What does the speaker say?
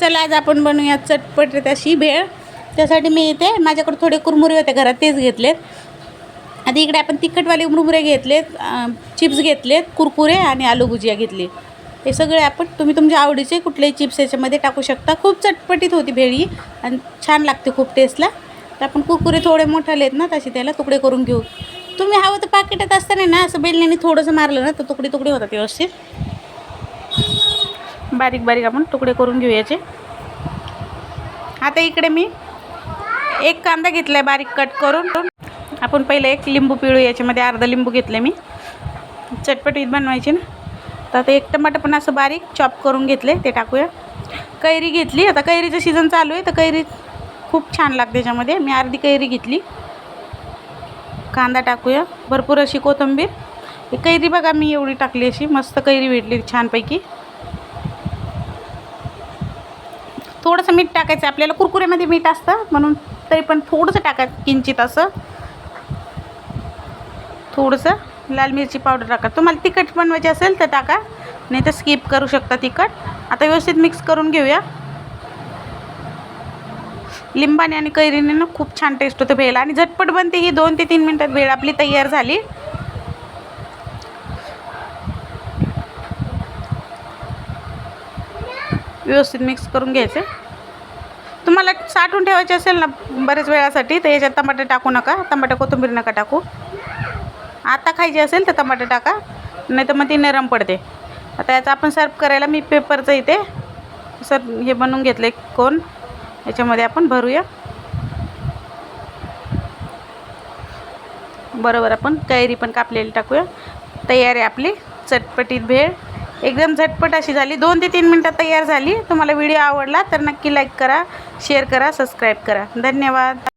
चला आज आपण बनवूया चटपट अशी भेळ. त्यासाठी मी इथे माझ्याकडे थोडे कुरमुरे होते घरात तेच घेतलेत. आता इकडे आपण तिखटवाले मुरमुरे घेतलेत चिप्स घेतलेत कुरकुरे आणि आलू भुजिया घेतली. हे सगळे आपण तुम्ही तुमच्या आवडीचे कुठलेही चिप्स याच्यामध्ये टाकू शकता. खूप चटपटीत होती भेळी आणि छान लागते खूप टेस्टला तर आपण कुरकुरे थोडे मोठाले आहेत ना तसे त्याला तुकडे करून घेऊ. तुम्ही हवं तर पाकिटात असताना ना असं बेलण्याने थोडंसं मारलं ना तर तुकडे तुकडे होतात व्यवस्थित. बारीक बारीक आपण तुकडे करून घेऊ याचे. आता इकडे मी एक कांदा घेतला आहे बारीक कट करून. आपण पहिले एक लिंबू पिळू याच्यामध्ये अर्धा लिंबू घेतले मी. चटपटीत बनवायची ना. तर आता एक टमाटर पण असं बारीक चॉप करून घेतले ते टाकूया. कैरी घेतली आता कैरीचं सीझन चालू आहे तर कैरी खूप छान लागते त्याच्यामध्ये मी अर्धी कैरी घेतली. कांदा टाकूया. भरपूर अशी कोथिंबीर. कैरी बघा मी एवढी टाकली अशी. मस्त कैरी भेटली छानपैकी. थोडंसं मीठ टाकायचं. आपल्याला कुरकुऱ्यामध्ये मीठ असतं म्हणून तरी पण थोडंसं टाकायचं किंचित असं. थोडंसं लाल मिरची पावडर टाका. तुम्हाला तिखट बनवायची असेल तर टाका नाही तर स्किप करू शकता तिखट. आता व्यवस्थित मिक्स करून घेऊया. लिंबाने आणि कैरीने ना खूप छान टेस्ट होते भेळ आणि झटपट बनते ही दोन ते तीन मिनटात भेळ आपली तयार झाली. व्यवस्थित मिक्स करून घ्यायचे. तुम्हाला साठवून ठेवायचे असेल ना बरेच वेळासाठी तर याच्यात टमाटे टाकू नका. टमाटे कोथिंबीर नका टाकू. आता खायची असेल तर टमाटे टाका नाही तर मग ती नरम पडते. आता याचं आपण सर्व करायला मी पेपरचं इथे सर हे बनवून घेतलं एक कोण याच्यामध्ये आपण भरूया. बरोबर आपण कैरी पण कापलेली टाकूया. तयार आहे आपली. चटपटीत भेळ. एकदम झटपट अशी झाली. दोन ते तीन मिनटात तयार झाली. तुम्हाला व्हिडिओ आवडला तर नक्की लाईक करा शेअर करा सबस्क्राईब करा. धन्यवाद.